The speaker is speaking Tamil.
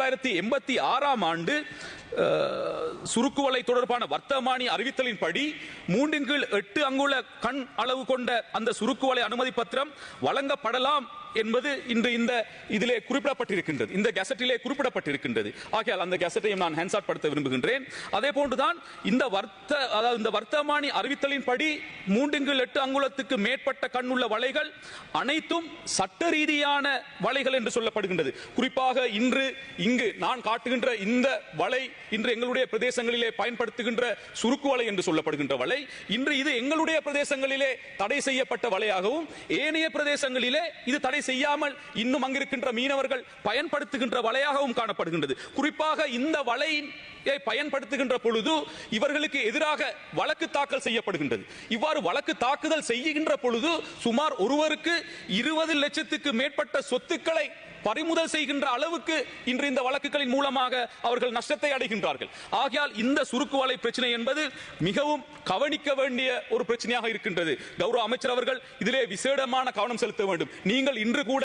தொள்ளாயிரத்தி எண்பத்தி ஆறாம் ஆண்டு சுருக்குவலை தொடர்பான வர்த்தமானி அறிவித்தலின்படி மூன்றின் கீழ் எட்டு அங்குல கண் அளவு கொண்ட அந்த சுருக்குவலை அனுமதி பத்திரம் வழங்கப்படலாம் என்பது இன்று இந்த இதிலே குறிப்பிடப்பட்டிருக்கின்றது. இந்த கெசட்டிலே குறிப்பிடப்பட்டிருக்கின்றது. ஆகையால் அந்த கெசட்டையும் நான் ஹேண்ட்சாட் படுத்த விரும்புகின்றேன். அதே போன்றுதான் இந்த வர்த்த அதாவது இந்த வர்த்தமானி அறிவித்தலின்படி படி மூன்றுங்கு எட்டு அங்குலத்துக்கு மேற்பட்ட கண்ணுள்ள வலைகள் அனைத்தும் சட்ட ரீதியான வலைகள் என்று சொல்லப்படுகின்றது. குறிப்பாக இன்று இங்கு நான் காட்டுகின்ற இந்த வலை இன்று எங்களுடைய பிரதேசங்களிலே பயன்படுத்துகின்ற சுருக்கு வலை என்று சொல்லப்படுகின்ற வலை. இன்று இது எங்களுடைய பிரதேசங்களிலே தடை செய்யப்பட்ட வலையாகவும் ஏனைய பிரதேசங்களிலே இது தடை செய்யாமல் இன்னும் அங்கிருக்கின்ற மீனவர்கள் பயன்படுத்துகின்ற வலையாகவும் காணப்படுகின்றது. குறிப்பாக இந்த வலையின் பயன்படுத்துகின்ற பொழுது இவர்களுக்கு எதிராக வழக்கு தாக்கல் செய்யப்படுகின்றது. இவ்வாறு வழக்கு தாக்குதல் செய்கின்ற பொழுது சுமார் ஒருவருக்கு இருபது லட்சத்துக்கு மேற்பட்ட சொத்துக்களை பறிமுதல் செய்கின்ற அளவுக்கு இன்று இந்த வழக்குகளின் மூலமாக அவர்கள் நஷ்டத்தை அடைகின்றார்கள். ஆகையால் இந்த சுருக்கு வலை பிரச்சனை என்பது மிகவும் கவனிக்க வேண்டிய ஒரு பிரச்சனையாக இருக்கின்றது. கௌரவ அமைச்சர் அவர்கள் இதிலே விசேடமான கவனம் செலுத்த வேண்டும். நீங்கள் இன்று கூட